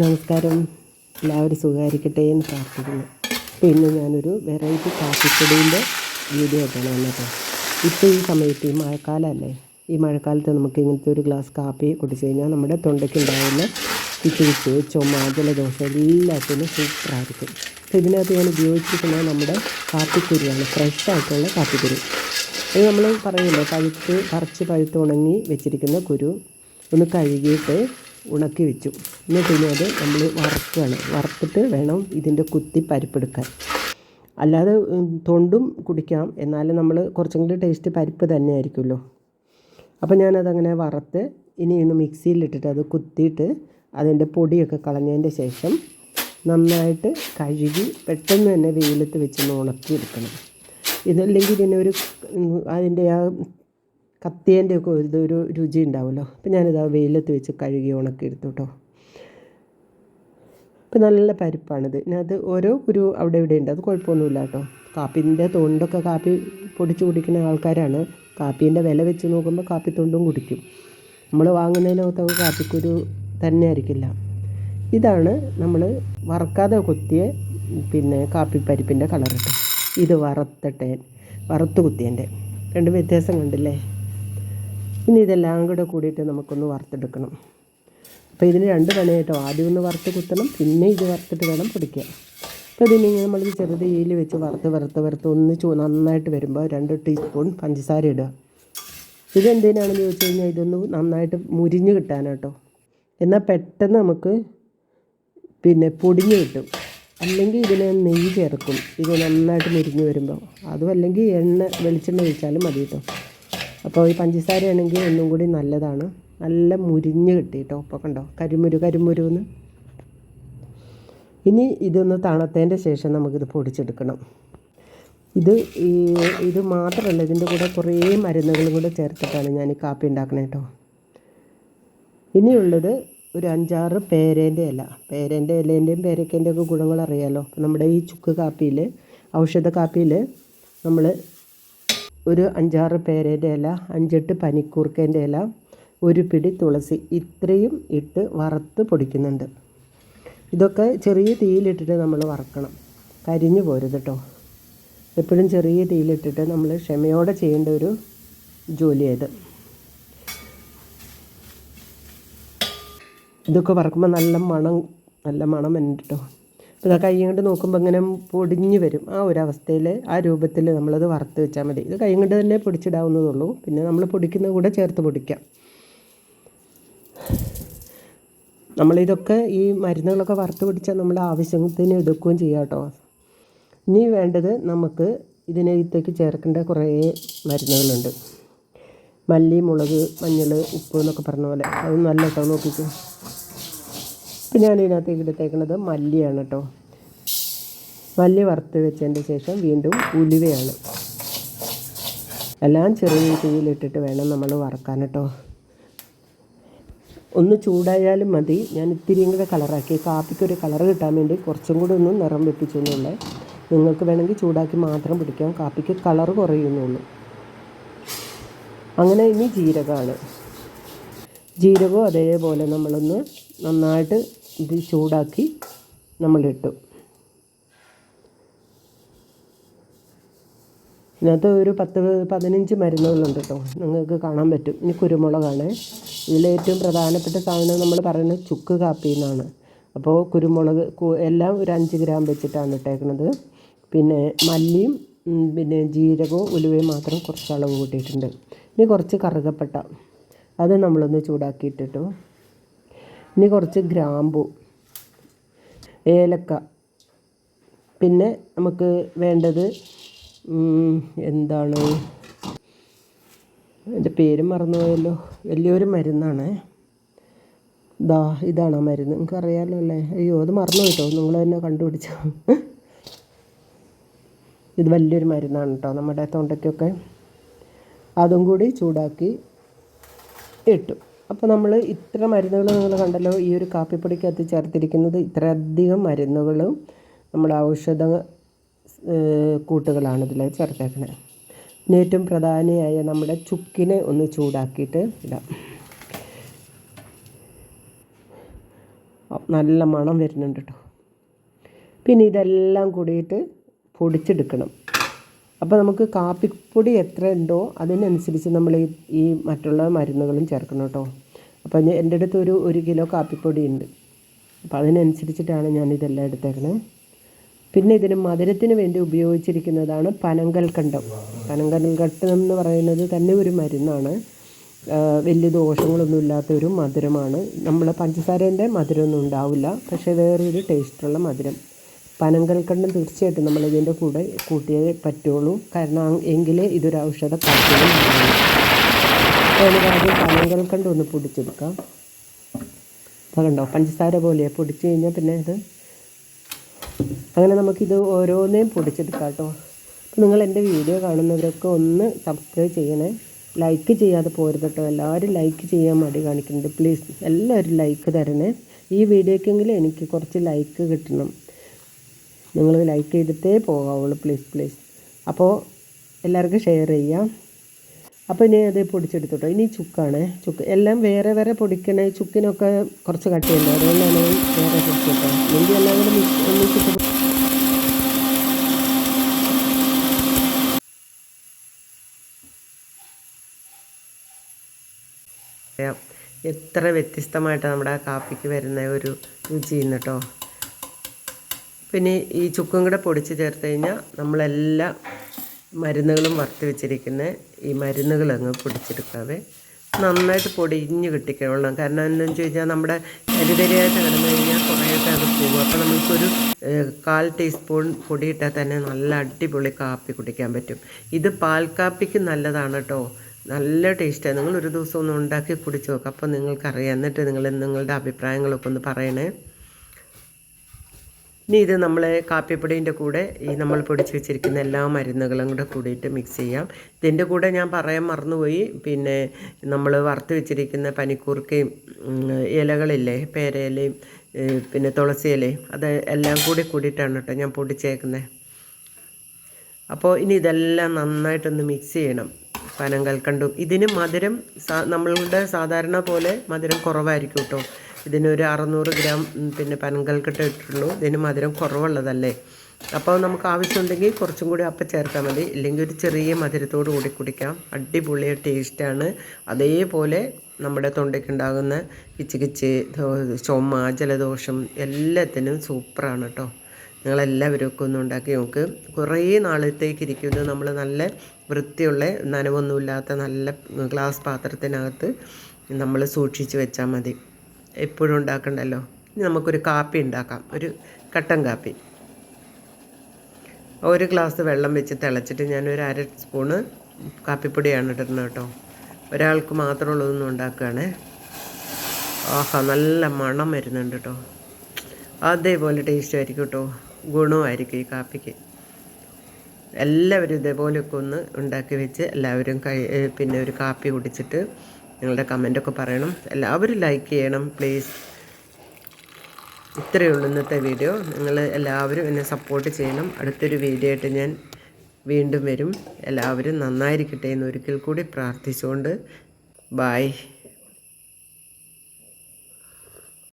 നമസ്കാരം. എല്ലാവരും സുഖമായിരിക്കട്ടെ എന്ന് പ്രാർത്ഥിക്കുന്നു. അപ്പോൾ ഇന്ന് ഞാനൊരു വെറൈറ്റി കാപ്പിപ്പൊടിന്റെ വീഡിയോ ആയിട്ടാണ് വന്നത്. ഇപ്പോൾ ഈ സമയത്ത് ഈ മഴക്കാലമല്ലേ ഈ മഴക്കാലത്ത് നമുക്ക് ഇങ്ങനത്തെ ഒരു ഗ്ലാസ് കാപ്പി കുടിച്ചു കഴിഞ്ഞാൽ നമ്മുടെ തൊണ്ടയ്ക്ക് ഉണ്ടാകുന്ന കിച്ച് കിച്ച് ചുമ ജലദോഷം എല്ലാത്തിനും സൂപ്പറായിരിക്കും അപ്പോൾ ഇതിനകത്ത് ഞാൻ ഉപയോഗിച്ചിരിക്കുന്നത് നമ്മുടെ കാപ്പിക്കുരുവാണ്. ഫ്രഷ് ആയിട്ടുള്ള കാപ്പിക്കുരു. ഇത് നമ്മൾ പറയുമല്ലോ പഴുത്ത് പറിച്ച് പഴുത്ത് ഉണങ്ങി വെച്ചിരിക്കുന്ന കുരു. ഒന്ന് കഴുകിയിട്ട് ഉണക്കി വെച്ചു. എന്നിട്ട് ഇനി അത് നമ്മൾ വറുക്കുകയാണ്. വറുത്തിട്ട് വേണം ഇതിന്റെ കുത്തി പരിപ്പെടുക്കാൻ. അല്ലാതെ തൊണ്ടും കുടിക്കാം. എന്നാലും നമ്മൾ കുറച്ചും കൂടി ടേസ്റ്റ് പരിപ്പ് തന്നെ ആയിരിക്കുമല്ലോ അപ്പോൾ ഞാനതങ്ങനെ വറുത്ത് ഇനി ഒന്ന് മിക്സിയിലിട്ടിട്ട് അത് കുത്തിയിട്ട് അതിന്റെ പൊടിയൊക്കെ കളഞ്ഞതിന്റെ ശേഷം നന്നായിട്ട് കഴുകി പെട്ടെന്ന് തന്നെ വെയിലത്ത് വെച്ചൊന്ന് ഉണക്കിയെടുക്കണം. ഇതല്ലെങ്കിൽ ഇതിനൊരു അതിന്റെ ആ കത്തിയേന്റെ ഒക്കെ ഒരു രുചി ഉണ്ടാവുമല്ലോ. അപ്പം ഞാനിത് ആ വെയിലത്ത് വെച്ച് കഴുകി ഉണക്കി എടുത്തു കേട്ടോ. ഇപ്പം നല്ല പരിപ്പാണിത്. അത് ഓരോ ഒരു അവിടെ ഇവിടെ ഉണ്ട്. അത് കുഴപ്പമൊന്നുമില്ല കേട്ടോ. കാപ്പിന്റെ തൊണ്ടൊക്കെ കാപ്പി പൊടിച്ച് കുടിക്കുന്ന ആൾക്കാരാണ്. കാപ്പീന്റെ വില വെച്ച് നോക്കുമ്പോൾ കാപ്പി തൊണ്ടും കുടിക്കും. നമ്മൾ വാങ്ങുന്നതിനകത്തൊക്കെ കാപ്പിക്കൊരു തന്നെ ആയിരിക്കില്ല ഇതാണ് നമ്മൾ വറക്കാതെ കൊത്തിയ പിന്നെ കാപ്പിപ്പരിപ്പിന്റെ കളർ കേട്ടോ. ഇത് വറുത്തിട്ട് വറുത്ത് കുത്തിയന്റെ. രണ്ട് വ്യത്യാസം കണ്ടില്ലേ? ഇനി ഇതെല്ലാം കൂടെ കൂടിയിട്ട് നമുക്കൊന്ന് വറുത്തെടുക്കണം. അപ്പോൾ ഇതിന് രണ്ട് പണിയായിട്ടോ ആദ്യം ഒന്ന് വറുത്ത് കുത്തണം പിന്നെ ഇത് വറുത്തിട്ട് വേണം പൊടിക്കാൻ. അപ്പോൾ ഇതിനിങ്ങനെ നമ്മൾ ചെറുത് ഈയിൽ വെച്ച് വറുത്ത് വറുത്ത് വറുത്ത് ഒന്ന് ചൂ നന്നായിട്ട് വരുമ്പോൾ രണ്ട് ടീസ്പൂൺ പഞ്ചസാര ഇടുക. ഇതെന്തിനാണെന്ന് ചോദിച്ചു കഴിഞ്ഞാൽ ഇതൊന്ന് നന്നായിട്ട് മുരിഞ്ഞ് കിട്ടാനാട്ടോ എന്നാൽ പെട്ടെന്ന് നമുക്ക് പിന്നെ പൊടിഞ്ഞ് കിട്ടും. അല്ലെങ്കിൽ ഇതിന് നെയ്യ് ചേർക്കും. ഇത് നന്നായിട്ട് മുരിഞ്ഞ് വരുമ്പോൾ. അതും അല്ലെങ്കിൽ എണ്ണ വെളിച്ചെണ്ണ ഒഴിച്ചാലും മതി കേട്ടോ. അപ്പോൾ ഈ പഞ്ചസാര ആണെങ്കിൽ ഒന്നും കൂടി നല്ലതാണ്. നല്ല മുരിഞ്ഞ് കിട്ടി കേട്ടോ അപ്പോൾ കണ്ടോ? കരിമുരു കരിമുരു എന്ന്. ഇനി ഇതൊന്ന് തണുത്തതിന്റെ ശേഷം നമുക്കിത് പൊടിച്ചെടുക്കണം. ഇത് ഈ ഇത് മാത്രമല്ല ഇതിന്റെ കൂടെ കുറേ മരുന്നുകളും കൂടെ ചേർത്തിട്ടാണ് ഞാൻ ഈ കാപ്പി ഉണ്ടാക്കണേ കേട്ടോ. ഇനിയുള്ളത് ഒരു അഞ്ചാറ് പേരേന്റെ ഇല. പേരേന്റെ ഇലേന്റെയും പേരക്കേന്റെയൊക്കെ ഗുണങ്ങൾ നമ്മുടെ ഈ ചുക്ക് കാപ്പിയിൽ ഔഷധ കാപ്പിയിൽ നമ്മൾ ഒരു അഞ്ചാറ് പേരേന്റെ ഇല അഞ്ചെട്ട് പനിക്കൂർക്കേന്റെ ഇല ഒരു പിടി തുളസി ഇത്രയും ഇട്ട് വറുത്ത് പൊടിക്കുന്നുണ്ട്. ഇതൊക്കെ ചെറിയ തീയിലിട്ടിട്ട് നമ്മൾ വറക്കണം. കരിഞ്ഞു പോരുത് കേട്ടോ എപ്പോഴും ചെറിയ തീയിലിട്ടിട്ട് നമ്മൾ ക്ഷമയോടെ ചെയ്യേണ്ട ഒരു ജോലിയത് ഇതൊക്കെ വറക്കുമ്പോൾ നല്ല മണം നല്ല മണം എന്നിട്ടോ അപ്പോൾ കൈ കൊണ്ട് നോക്കുമ്പോൾ ഇങ്ങനെ പൊടിഞ്ഞു വരും. ആ ഒരു അവസ്ഥയിൽ ആ രൂപത്തിൽ നമ്മളത് വറുത്ത് വെച്ചാൽ മതി. ഇത് കൈ കൊണ്ട് തന്നെ പൊടിച്ചിടാവുന്നതുള്ളൂ പിന്നെ നമ്മൾ പൊടിക്കുന്ന കൂടെ ചേർത്ത് പൊടിക്കാം. നമ്മളിതൊക്കെ ഈ മരുന്നുകളൊക്കെ വറുത്ത് പിടിച്ചാൽ നമ്മൾ ആവശ്യത്തിന് എടുക്കുകയും ചെയ്യാം കേട്ടോ. ഇനി വേണ്ടത് നമുക്ക് ഇതിനകത്തേക്ക് ചേർക്കേണ്ട കുറേ മരുന്നുകളുണ്ട്. മല്ലി മുളക് മഞ്ഞൾ ഉപ്പ് എന്നൊക്കെ പറഞ്ഞ പോലെ. അത് നല്ല കേട്ടോ നോക്കിക്കോ. ഇപ്പം ഞാൻ ഇതിനകത്തേക്ക് എടുത്തേക്കുന്നത് മല്ലിയാണ് കേട്ടോ. മല്ലി വറുത്ത് വെച്ചതിന്റെ ശേഷം വീണ്ടും ഉലുവയാണ്. എല്ലാം ചെറിയ തീയിലിട്ടിട്ട് വേണം നമ്മൾ വറക്കാൻ കേട്ടോ. ഒന്ന് ചൂടായാലും മതി. ഞാൻ ഇത്തിരിയും കൂടെ കളറാക്കി. കാപ്പിക്കൊരു കളർ കിട്ടാൻ വേണ്ടി കുറച്ചും കൂടെ ഒന്ന് നിറം വെപ്പിച്ചൊന്നുള്ളേ. നിങ്ങൾക്ക് വേണമെങ്കിൽ ചൂടാക്കി മാത്രം പിടിക്കാം. കാപ്പിക്ക് കളർ കുറയുന്നുള്ളൂ. അങ്ങനെ ഇനി ജീരകമാണ്. ജീരകവും അതേപോലെ നമ്മളൊന്ന് നന്നായിട്ട് ഇത് ചൂടാക്കി നമ്മളിട്ടു. ഇതിനകത്ത് ഒരു പത്ത് പതിനഞ്ച് മരുന്നുകളുണ്ട് കേട്ടോ. നിങ്ങൾക്ക് കാണാൻ പറ്റും. ഇനി കുരുമുളകാണ്. ഇതിലേറ്റവും പ്രധാനപ്പെട്ട സാധനം നമ്മൾ പറയുന്നത് ചുക്ക് കാപ്പി എന്നാണ്. അപ്പോൾ കുരുമുളക് എല്ലാം ഒരു അഞ്ച് ഗ്രാം വെച്ചിട്ടാണ് ഇട്ടേക്കുന്നത് പിന്നെ മല്ലിയും പിന്നെ ജീരകവും ഉലുവയും മാത്രം കുറച്ച് അളവ് കൂട്ടിയിട്ടുണ്ട്. ഇനി കുറച്ച് കറുകപ്പട്ട. അത് നമ്മളൊന്ന് ചൂടാക്കിയിട്ടിട്ടു. ഇനി കുറച്ച് ഗ്രാമ്പു ഏലക്ക. പിന്നെ നമുക്ക് വേണ്ടത് എന്താണ്? എന്റെ പേര് മറന്നുപോയല്ലോ. വലിയൊരു മരുന്നാണ്. ദാ ഇതാണ് ആ മരുന്ന്? നിങ്ങൾക്ക് അറിയാമല്ലോ അല്ലേ? അയ്യോ അത് മറന്നു കേട്ടോ നിങ്ങൾ തന്നെ കണ്ടുപിടിച്ചോ. ഇത് വലിയൊരു മരുന്നാണ് കേട്ടോ നമ്മുടെ തൊണ്ടയ്ക്കൊക്കെ. അതും കൂടി ചൂടാക്കി ഇട്ടു. അപ്പോൾ നമ്മൾ ഇത്ര മരുന്നുകൾ നിങ്ങൾ കണ്ടല്ലോ ഈ ഒരു കാപ്പിപ്പൊടിക്കകത്ത് ചേർത്തിരിക്കുന്നത് ഇത്രയധികം മരുന്നുകളും നമ്മുടെ ഔഷധ കൂട്ടുകളാണ് ഇതിൽ ചേർത്തേക്കുന്നത് പിന്നെ ഏറ്റവും പ്രധാനിയായ നമ്മുടെ ചുക്കിനെ ഒന്ന് ചൂടാക്കിയിട്ട് ഇടാം. നല്ല മണം വരുന്നുണ്ട് കേട്ടോ പിന്നെ ഇതെല്ലാം കൂടിയിട്ട് പൊടിച്ചെടുക്കണം. അപ്പോൾ നമുക്ക് കാപ്പിപ്പൊടി എത്ര ഉണ്ടോ അതിനനുസരിച്ച് നമ്മൾ ഈ ഈ മറ്റുള്ള മരുന്നുകളും ചേർക്കണം കേട്ടോ. അപ്പോൾ എന്റെ അടുത്ത് ഒരു ഒരു കിലോ കാപ്പിപ്പൊടി ഉണ്ട്. അപ്പോൾ അതിനനുസരിച്ചിട്ടാണ് ഞാൻ ഇതെല്ലാം എടുത്തേക്കണേ. പിന്നെ ഇതിന് മധുരത്തിന് വേണ്ടി ഉപയോഗിച്ചിരിക്കുന്നതാണ് പനങ്കൽക്കണ്ടം. പനങ്കൽക്കണ്ടം എന്ന് പറയുന്നത് തന്നെ ഒരു മരുന്നാണ്. വലിയ ദോഷങ്ങളൊന്നും ഇല്ലാത്ത ഒരു മധുരമാണ്. നമ്മൾ പഞ്ചസാരേന്റെ മധുരമൊന്നും ഉണ്ടാവില്ല. പക്ഷേ വേറൊരു ടേസ്റ്റുള്ള മധുരം. പനങ്കൽക്കണ്ടം തീർച്ചയായിട്ടും നമ്മൾ ഇതിന്റെ കൂടെ കൂട്ടിയേ പറ്റുള്ളൂ. കാരണം എങ്കിലേ ഇതൊരു ഔഷധ അപ്പോൾ എനിക്ക് ആദ്യം പനങ്കൽക്കണ്ടം ഒന്ന് പൊടിച്ചെടുക്കാം അപ്പോൾ കണ്ടോ പഞ്ചസാര പോലെ പൊടിച്ചു കഴിഞ്ഞാൽ പിന്നെ ഇത് അങ്ങനെ നമുക്കിത് ഓരോന്നേയും പൊടിച്ചെടുക്കാം കേട്ടോ. നിങ്ങൾ എന്റെ വീഡിയോ കാണുന്നവരൊക്കെ ഒന്ന് സബ്സ്ക്രൈബ് ചെയ്യണേ. ലൈക്ക് ചെയ്യാതെ പോരുത് കേട്ടോ. എല്ലാവരും ലൈക്ക് ചെയ്യാൻ മടി കാണിക്കുന്നുണ്ട്. പ്ലീസ് എല്ലാവരും ലൈക്ക് തരണേ. ഈ വീഡിയോക്കെങ്കിലും എനിക്ക് കുറച്ച് ലൈക്ക് കിട്ടണം. നിങ്ങൾ ലൈക്ക് ചെയ്തിട്ടേ പോകാവുള്ളൂ. പ്ലീസ് പ്ലീസ് അപ്പോൾ എല്ലാവർക്കും ഷെയർ ചെയ്യാം. അപ്പോൾ ഇനി അത് പൊടിച്ചെടുത്തോട്ടോ? ഇനി ചുക്കാണ്. ചുക്ക്. എല്ലാം വേറെ വേറെ പൊടിക്കണേ. ചുക്കിനൊക്കെ കുറച്ച് കട്ടിയുണ്ട് അതുകൊണ്ടാണ് വേറെ പൊടിച്ചിട്ടോ അല്ലെങ്കിൽ എല്ലാം കൂടെ മിക്സ് ഒന്നിച്ചിട്ട് എത്ര വ്യത്യസ്തമായിട്ടാണ് നമ്മുടെ ആ കാപ്പിക്ക് വരുന്ന ഒരു രുചി കേട്ടോ പിന്നെ ഈ ചുക്കും കൂടെ പൊടിച്ച് ചേർത്ത് കഴിഞ്ഞാൽ നമ്മളെല്ലാ മരുന്നുകളും വറുത്ത് വെച്ചിരിക്കുന്ന ഈ മരുന്നുകളങ്ങ് പൊടിച്ചെടുക്കാവേ. നന്നായിട്ട് പൊടിഞ്ഞ് കിട്ടിക്കൊള്ളണം കാരണം എന്താണെന്ന് കഴിഞ്ഞാൽ നമ്മുടെ കരുതരിയായിട്ട് കിടന്നു കഴിഞ്ഞാൽ കുറേയൊക്കെ അത് പോകും. അപ്പോൾ നമുക്കൊരു കാൽ ടീസ്പൂൺ പൊടിയിട്ടാൽ തന്നെ നല്ല അടിപൊളി കാപ്പി കുടിക്കാൻ പറ്റും. ഇത് പാൽ കാപ്പിക്ക് നല്ലതാണ് കേട്ടോ നല്ല ടേസ്റ്റാണ് നിങ്ങൾ ഒരു ദിവസം ഒന്ന് ഉണ്ടാക്കി കുടിച്ച് നോക്കുക അപ്പോൾ നിങ്ങൾക്കറിയാം. എന്നിട്ട് നിങ്ങൾ നിങ്ങളുടെ അഭിപ്രായങ്ങളൊക്കെ ഒന്ന് പറയണേ. ഇനി ഇത് നമ്മൾ കാപ്പിപ്പൊടീന്റെ കൂടെ ഈ നമ്മൾ പൊടിച്ച് വെച്ചിരിക്കുന്ന എല്ലാ മരുന്നുകളും കൂടെ കൂടിയിട്ട് മിക്സ് ചെയ്യാം. ഇതിന്റെ കൂടെ ഞാൻ പറയാൻ മറന്നുപോയി. പിന്നെ നമ്മൾ വറുത്ത് വെച്ചിരിക്കുന്ന പനിക്കൂർക്കയും ഇലകളില്ലേ പേരയിലയും പിന്നെ തുളസി ഇലയും അത് എല്ലാം കൂടി കൂടിയിട്ടാണ് കേട്ടോ ഞാൻ പൊടിച്ചേക്കുന്നത് അപ്പോൾ ഇനി ഇതെല്ലാം നന്നായിട്ടൊന്ന് മിക്സ് ചെയ്യണം. പനം കൽക്കണ്ടും ഇതിന് മധുരം നമ്മളുടെ സാധാരണ പോലെ മധുരം കുറവായിരിക്കും കേട്ടോ. ഇതിനൊരു അറുന്നൂറ് ഗ്രാം പിന്നെ പനങ്കൽക്കെട്ട് ഇട്ടിട്ടുള്ളൂ. ഇതിന് മധുരം കുറവുള്ളതല്ലേ? അപ്പോൾ നമുക്ക് ആവശ്യമുണ്ടെങ്കിൽ കുറച്ചും കൂടി അപ്പം ചേർത്താൽ മതി. ഇല്ലെങ്കിൽ ഒരു ചെറിയ മധുരത്തോട് കൂടി കുടിക്കാം. അടിപൊളി ടേസ്റ്റാണ്. അതേപോലെ നമ്മുടെ തൊണ്ടയ്ക്കുണ്ടാകുന്ന കിച്ച് ചുമ ജലദോഷം എല്ലാത്തിനും സൂപ്പറാണ് കേട്ടോ. നിങ്ങളെല്ലാവരും ഒക്കെ ഒന്ന് ഉണ്ടാക്കി നോക്ക്. കുറേ നാളത്തേക്ക് ഇരിക്കുന്നത് നമ്മൾ നല്ല വൃത്തിയുള്ള നനവൊന്നുമില്ലാത്ത നല്ല ഗ്ലാസ് പാത്രത്തിനകത്ത് നമ്മൾ സൂക്ഷിച്ച് വെച്ചാൽ മതി. എപ്പോഴും ഉണ്ടാക്കണ്ടല്ലോ? ഇനി നമുക്കൊരു കാപ്പി ഉണ്ടാക്കാം. ഒരു കട്ടൻ കാപ്പി. ഒരു ഗ്ലാസ് വെള്ളം വെച്ച് തിളച്ചിട്ട് ഒരു അര സ്പൂണ് കാപ്പിപ്പൊടിയാണ് ഇടുന്നത് കേട്ടോ. ഒരാൾക്ക് മാത്രമുള്ളതൊന്നും ഉണ്ടാക്കുകയാണേ. ആഹാ നല്ല മണം വരുന്നുണ്ട് കേട്ടോ. അതേപോലെ ടേസ്റ്റ് ആയിരിക്കും കേട്ടോ. ഗുണമായിരിക്കും ഈ കാപ്പിക്ക്. എല്ലാവരും ഇതേപോലെയൊക്കെ ഒന്ന് ഉണ്ടാക്കി വെച്ച് എല്ലാവരും കൈ പിന്നെ ഒരു കാപ്പി കുടിച്ചിട്ട് നിങ്ങളുടെ കമന്റൊക്കെ പറയണം. എല്ലാവരും ലൈക്ക് ചെയ്യണം പ്ലീസ് ഇത്രയേ ഉള്ളൂ ഇന്നത്തെ വീഡിയോ നിങ്ങൾ എല്ലാവരും എന്നെ സപ്പോർട്ട് ചെയ്യണം. അടുത്തൊരു വീഡിയോ ആയിട്ട് ഞാൻ വീണ്ടും വരും. എല്ലാവരും നന്നായിരിക്കട്ടെ എന്ന് ഒരിക്കൽ കൂടി പ്രാർത്ഥിച്ചുകൊണ്ട്. ബായ്